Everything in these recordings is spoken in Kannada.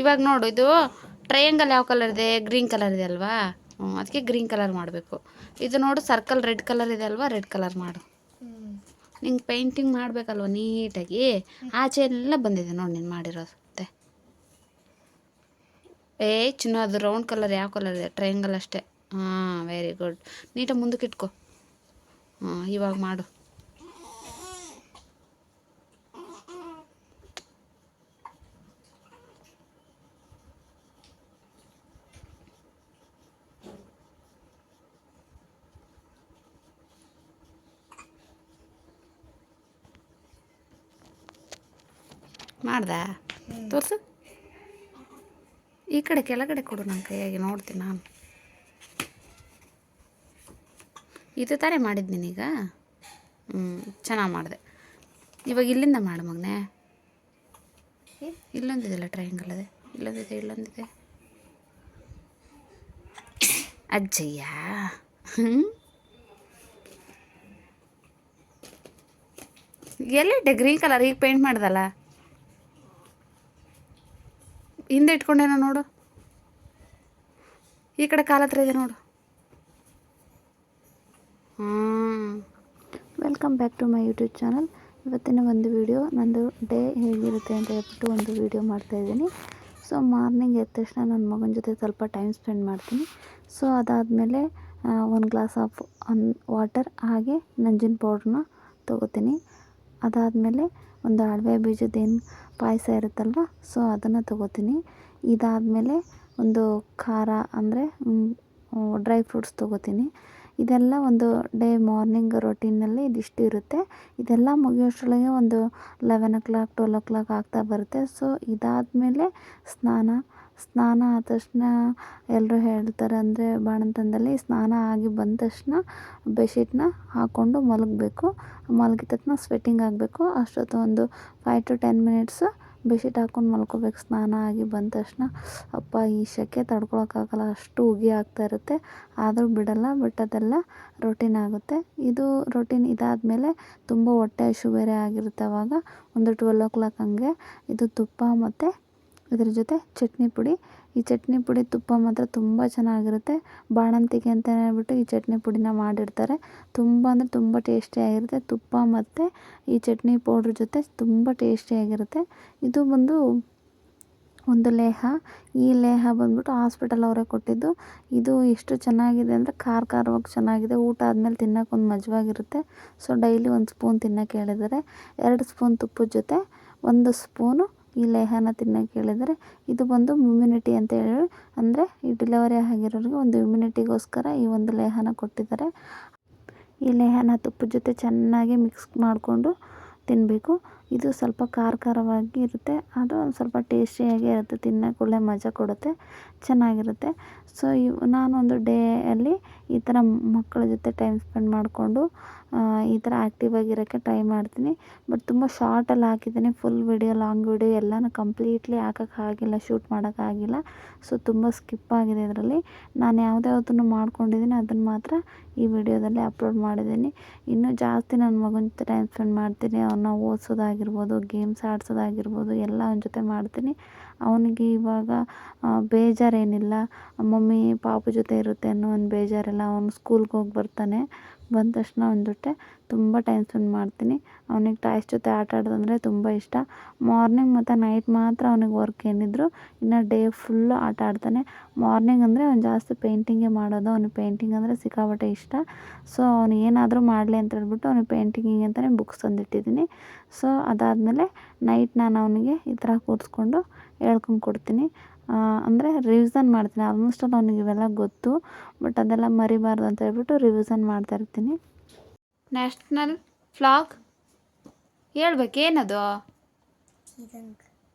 ಇವಾಗ ನೋಡು, ಇದು ಟ್ರಯಾಂಗಲ್ ಯಾವ ಕಲರ್ ಇದೆ? ಗ್ರೀನ್ ಕಲರ್ ಇದೆ ಅಲ್ವಾ? ಹ್ಞೂ ಅದಕ್ಕೆ ಗ್ರೀನ್ ಕಲರ್ ಮಾಡಬೇಕು. ಇದು ನೋಡು ಸರ್ಕಲ್ ರೆಡ್ ಕಲರ್ ಇದೆ ಅಲ್ವಾ? ರೆಡ್ ಕಲರ್ ಮಾಡು. ನಿಂಗೆ ಪೇಂಟಿಂಗ್ ಮಾಡಬೇಕಲ್ವ ನೀಟಾಗಿ? ಆಚೆ ಎಲ್ಲ ಬಂದಿದೆ ನೋಡಿ ನೀನು ಮಾಡಿರೋದು ಏ, ಚಿನ್ನ, ಅದು ರೌಂಡ್ ಕಲರ್ ಯಾವ ಕಲರ್ ಇದೆ? ಟ್ರಯಾಂಗಲ್ ಅಷ್ಟೇ. ಹಾಂ ವೆರಿ ಗುಡ್ ನೀಟಾಗಿ ಮುಂದಕ್ಕೆ ಇಟ್ಕೊ. ಹಾಂ ಇವಾಗ ಮಾಡು. ಮಾಡ್ದಾ? ತೋರಿಸು. ಈ ಕಡೆ ಕೆಳಗಡೆ ಕೊಡು ನನ್ನ ಕೈಯಾಗಿ, ನೋಡ್ತೀನಿ ನಾನು. ಇದು ತಾನೇ ಮಾಡಿದ್ದು ನೀನೀಗ? ಹ್ಞೂ ಚೆನ್ನಾಗಿ ಮಾಡಿದೆ. ಇವಾಗ ಇಲ್ಲಿಂದ ಮಾಡು ಮಗನೇ. ಇಲ್ಲೊಂದಿದೆಲ್ಲ ಟ್ರಯಾಂಗಲ್ ಅದೇ? ಇಲ್ಲೊಂದಿದೆ ಇಲ್ಲೊಂದಿದೆ. ಅಜ್ಜಯ್ಯ. ಹ್ಞೂ ಎಲ್ಲಿಟ್ಟೆ ಗ್ರೀನ್ ಕಲರ್ ಈಗ ಪೇಂಟ್ ಮಾಡ್ದಲ್ಲ? ಹಿಂದೆ ಇಟ್ಕೊಂಡೇನ ನೋಡು. ಈ ಕಡೆ ಕಾಲ ಹತ್ರ ಇದೆ ನೋಡು. Welcome back to my YouTube channel ಇವತ್ತಿನ ಒಂದು ವಿಡಿಯೋ ನಂದು ಡೇ ಹೇಗಿರುತ್ತೆ ಅಂತ ಹೇಳ್ಬಿಟ್ಟು ಒಂದು ವಿಡಿಯೋ ಮಾಡ್ತಾಯಿದ್ದೀನಿ ಸೊ ಮಾರ್ನಿಂಗ್ ಎದ್ದ ತಕ್ಷಣ ನನ್ನ ಮಗನ ಜೊತೆ ಸ್ವಲ್ಪ ಟೈಮ್ ಸ್ಪೆಂಡ್ ಮಾಡ್ತೀನಿ. ಸೊ ಅದಾದಮೇಲೆ ಒಂದು ಗ್ಲಾಸ್ ಆಫ್ ಅನ್ ವಾಟರ್ ಹಾಗೆ ನಂಜಿನ ಪೌಡ್ರನ್ನ ತೊಗೋತೀನಿ. ಅದಾದಮೇಲೆ ಒಂದು ಅಳವೆ ಬೀಜದ್ದೇನು ಪಾಯಸ ಇರುತ್ತಲ್ವ, ಸೊ ಅದನ್ನು ತೊಗೋತೀನಿ. ಇದಾದಮೇಲೆ ಒಂದು ಖಾರ ಅಂದರೆ ಡ್ರೈ ಫ್ರೂಟ್ಸ್ ತೊಗೋತೀನಿ. ಇದೆಲ್ಲ ಒಂದು ಡೇ ಮಾರ್ನಿಂಗ್ ರೊಟೀನಲ್ಲಿ ಇದಿಷ್ಟು ಇರುತ್ತೆ. ಇದೆಲ್ಲ ಮುಗಿಯೋಷ್ಟರೊಳಗೆ ಒಂದು eleven o'clock twelve o'clock ಆಗ್ತಾ ಬರುತ್ತೆ. ಸೊ ಇದಾದಮೇಲೆ ಸ್ನಾನ ಸ್ನಾನ ಆದ ತಕ್ಷಣ ಎಲ್ಲರೂ ಹೇಳ್ತಾರೆ ಅಂದರೆ ಬಾಣಂತನದಲ್ಲಿ ಸ್ನಾನ ಆಗಿ ಬಂದ ತಕ್ಷಣ ಬೆಡ್ಶೀಟ್ನ ಹಾಕ್ಕೊಂಡು ಮಲಗಬೇಕು. ಮಲಗಿದ ತಕ್ಷಣ ಸ್ವೆಟ್ಟಿಂಗ್ ಆಗಬೇಕು. ಅಷ್ಟೊತ್ತು ಒಂದು five to ten minutes bedsheet ಹಾಕ್ಕೊಂಡು ಮಲ್ಕೋಬೇಕು. ಸ್ನಾನ ಆಗಿ ಬಂದ ತಕ್ಷಣ ಅಪ್ಪ ಈ ಸೆಕೆ ತಡ್ಕೊಳಕ್ಕಾಗಲ್ಲ, ಅಷ್ಟು ಉಗಿ ಆಗ್ತಾ ಇರುತ್ತೆ. ಆದರೂ ಬಿಡಲ್ಲ, ಬಟ್ ಅದೆಲ್ಲ ರೊಟೀನ್ ಆಗುತ್ತೆ. ಇದು ರೊಟೀನ್ ಇದಾದಮೇಲೆ ತುಂಬ ಹೊಟ್ಟೆ ಹಸು ಬೇರೆ ಆಗಿರುತ್ತೆ ಅವಾಗ. ಒಂದು ಟ್ವೆಲ್ ಓ ಕ್ಲಾಕ್ ಹಂಗೆ. ಇದು ತುಪ್ಪ ಮತ್ತು ಇದ್ರ ಜೊತೆ ಚಟ್ನಿ ಪುಡಿ. ಈ ಚಟ್ನಿ ಪುಡಿ ತುಪ್ಪ ಮಾತ್ರ ತುಂಬ ಚೆನ್ನಾಗಿರುತ್ತೆ. ಬಾಣಂತಿಗೆ ಅಂತ ಹೇಳ್ಬಿಟ್ಟು ಈ ಚಟ್ನಿ ಪುಡಿನ ಮಾಡಿರ್ತಾರೆ. ತುಂಬ ಅಂದರೆ ತುಂಬ ಟೇಸ್ಟಿಯಾಗಿರುತ್ತೆ ತುಪ್ಪ ಮತ್ತು ಈ ಚಟ್ನಿ ಪೌಡ್ರ್ ಜೊತೆ ತುಂಬ ಟೇಸ್ಟಿಯಾಗಿರುತ್ತೆ ಇದು ಬಂದು ಒಂದು ಲೇಹ. ಈ ಲೇಹ ಬಂದ್ಬಿಟ್ಟು ಹಾಸ್ಪಿಟಲ್ ಅವರೇ ಕೊಟ್ಟಿದ್ದು. ಇದು ಎಷ್ಟು ಚೆನ್ನಾಗಿದೆ ಅಂದರೆ ಖಾರ ಖಾರವಾಗಿ ಚೆನ್ನಾಗಿದೆ. ಊಟ ಆದಮೇಲೆ ತಿನ್ನೋಕೆ ಒಂದು ಮಜವಾಗಿರುತ್ತೆ. ಸೊ, ಡೈಲಿ ಒಂದು ಸ್ಪೂನ್ ತಿನ್ನೋಕೆ ಹೇಳಿದ್ದಾರೆ. ಎರಡು ಸ್ಪೂನ್ ತುಪ್ಪದ ಜೊತೆ, ಒಂದು ಸ್ಪೂನು ಈ ಲೇಹನ ತಿನ್ನೋಕೆ ಹೇಳಿದರೆ ಇದು ಬಂದು ಇಮ್ಯುನಿಟಿ ಅಂತ ಹೇಳಿ, ಅಂದರೆ ಈ ಡೆಲಿವರಿ ಆಗಿರೋರಿಗೆ ಒಂದು ಇಮ್ಯುನಿಟಿಗೋಸ್ಕರ ಈ ಒಂದು ಲೇಹನ ಕೊಟ್ಟಿದ್ದಾರೆ. ಈ ಲೇಹನ ತುಪ್ಪದ ಜೊತೆ ಚೆನ್ನಾಗಿ ಮಿಕ್ಸ್ ಮಾಡಿಕೊಂಡು ತಿನ್ನಬೇಕು ಇದು ಸ್ವಲ್ಪ ಖಾರ ಖಾರವಾಗಿ ಇರುತ್ತೆ. ಅದು ಒಂದು ಸ್ವಲ್ಪ ಟೇಸ್ಟಿಯಾಗೇ ಇರುತ್ತೆ. ತಿನ್ನೋಕೆ ಒಳ್ಳೆ ಮಜಾ ಕೊಡುತ್ತೆ. ಚೆನ್ನಾಗಿರುತ್ತೆ. ಸೊ ಇವು ನಾನೊಂದು ಡೇಯಲ್ಲಿ ಈ ಥರ ಮಕ್ಕಳ ಜೊತೆ ಟೈಮ್ ಸ್ಪೆಂಡ್ ಮಾಡಿಕೊಂಡು ಈ ಥರ ಆ್ಯಕ್ಟಿವ್ ಆಗಿರೋಕ್ಕೆ ಟ್ರೈ ಮಾಡ್ತೀನಿ. ಬಟ್ ತುಂಬ ಶಾರ್ಟಲ್ಲಿ ಹಾಕಿದ್ದೀನಿ. ಫುಲ್ ವಿಡಿಯೋ ಲಾಂಗ್ ವಿಡಿಯೋ ಎಲ್ಲನೂ ಕಂಪ್ಲೀಟ್ಲಿ ಹಾಕೋಕ್ಕಾಗಿಲ್ಲ ಶೂಟ್ ಮಾಡೋಕ್ಕಾಗಿಲ್ಲ ಸೊ ತುಂಬ ಸ್ಕಿಪ್ ಆಗಿದೆ ಇದರಲ್ಲಿ. ನಾನು ಯಾವುದ್ಯಾವ್ದನ್ನು ಮಾಡ್ಕೊಂಡಿದ್ದೀನಿ ಅದನ್ನು ಮಾತ್ರ ಈ ವಿಡಿಯೋದಲ್ಲಿ ಅಪ್ಲೋಡ್ ಮಾಡಿದ್ದೀನಿ. ಇನ್ನೂ ಜಾಸ್ತಿ ನನ್ನ ಮಗನ ಜೊತೆ ಟೈಮ್ ಸ್ಪೆಂಡ್ ಮಾಡ್ತೀನಿ. ಅವನ್ನ ಓದಿಸೋದಾಗಿರ್ಬೋದು ಗೇಮ್ಸ್ ಆಡಿಸೋದಾಗಿರ್ಬೋದು, ಎಲ್ಲ ಅವನ ಜೊತೆ ಮಾಡ್ತೀನಿ. ಅವನಿಗೆ ಇವಾಗ ಬೇಜಾರೇನಿಲ್ಲ. ಮಮ್ಮಿ, ಪಾಪು ಜೊತೆ ಇರುತ್ತೆ ಅನ್ನೋ ಒಂದು ಬೇಜಾರಿಲ್ಲ ಅವನು ಸ್ಕೂಲ್ಗೆ ಹೋಗಿ ಬರ್ತಾನೆ. ಬಂದ ತಕ್ಷಣ ಜೊತೆ ತುಂಬ ಟೈಮ್ ಸ್ಪೆಂಡ್ ಮಾಡ್ತೀನಿ. ಅವನಿಗೆ ಟಾಯ್ಸ್ ಜೊತೆ ಆಟ ಆಡೋದಂದರೆ ತುಂಬ ಇಷ್ಟ. ಮಾರ್ನಿಂಗ್ ಮತ್ತು ನೈಟ್ ಮಾತ್ರ ಅವನಿಗೆ ವರ್ಕ್ ಏನಿದ್ರು, ಇನ್ನು ಡೇ ಫುಲ್ಲು ಆಟ ಆಡ್ತಾನೆ. ಮಾರ್ನಿಂಗ್ ಅಂದರೆ ಅವ್ನು ಜಾಸ್ತಿ ಪೇಂಟಿಂಗೇ ಮಾಡೋದು, ಅವ್ನಿಗೆ ಪೇಂಟಿಂಗ್ ಅಂದರೆ ಸಿಕ್ಕಾಪಟ್ಟೆ ಇಷ್ಟ. ಸೊ ಅವನು ಏನಾದರೂ ಮಾಡಲಿ ಅಂತ ಹೇಳ್ಬಿಟ್ಟು ಅವ್ನಿಗೆ ಪೇಂಟಿಂಗಿಗೆ ಅಂತಲೇ ಬುಕ್ಸ್ ತಂದಿಟ್ಟಿದ್ದೀನಿ. ಸೊ ಅದಾದಮೇಲೆ ನೈಟ್ ನಾನು ಅವನಿಗೆ ಈ ಥರ ಕೂರಿಸ್ಕೊಂಡು ಹೇಳ್ಕೊಂಡು ಕೊಡ್ತೀನಿ. ಅಂದರೆ ರಿವಿಸನ್ ಮಾಡ್ತೀನಿ. ಆಲ್ಮೋಸ್ಟ್ ಆಲ್ ಅವ್ನಿಗೆ ಇವೆಲ್ಲ ಗೊತ್ತು. ಬಟ್ ಅದೆಲ್ಲ ಮರಿಬಾರ್ದು ಅಂತ ಹೇಳ್ಬಿಟ್ಟು ರಿವಿಸನ್ ಮಾಡ್ತಾ ಇರ್ತೀನಿ. ನ್ಯಾಷನಲ್ ಫ್ಲಾಗ್ ಹೇಳ್ಬೇಕೇನದು?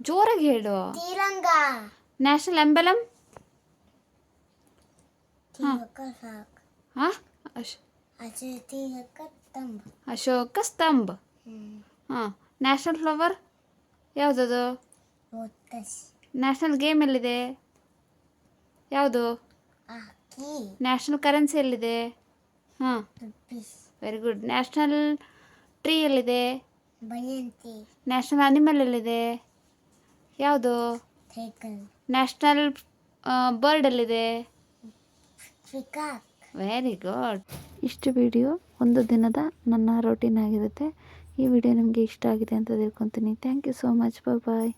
ಜೋರಾಗಿ ಹೇಳು. Tiranga national emblem Ashoka Stambha. ಹಾಂ. ನ್ಯಾಷನಲ್ ಫ್ಲವರ್ ಯಾವುದದು? ನ್ಯಾಷನಲ್ ಗೇಮ್ ಎಲ್ಲಿದೆ? ಯಾವುದು? ನ್ಯಾಷನಲ್ ಕರೆನ್ಸಿ ಎಲ್ಲಿದೆ? ಹಾಂ ವೆರಿ ಗುಡ್ ನ್ಯಾಷನಲ್ ಟ್ರೀ ಎಲ್ಲಿದೆ? ನ್ಯಾಷನಲ್ ಅನಿಮಲ್ ಎಲ್ಲಿದೆ? ಯಾವುದು? ನ್ಯಾಷನಲ್ ಬರ್ಡ್ ಎಲ್ಲಿದೆ. ವೆರಿ ಗುಡ್ ಇಷ್ಟು ವಿಡಿಯೋ ಒಂದು ದಿನದ ನನ್ನ ರೊಟೀನ್ ಆಗಿರುತ್ತೆ. ಈ ವಿಡಿಯೋ ನಿಮಗೆ ಇಷ್ಟ ಆಗಿದೆ ಅಂತ ತಿಳ್ಕೊತೀನಿ. Thank you so much bye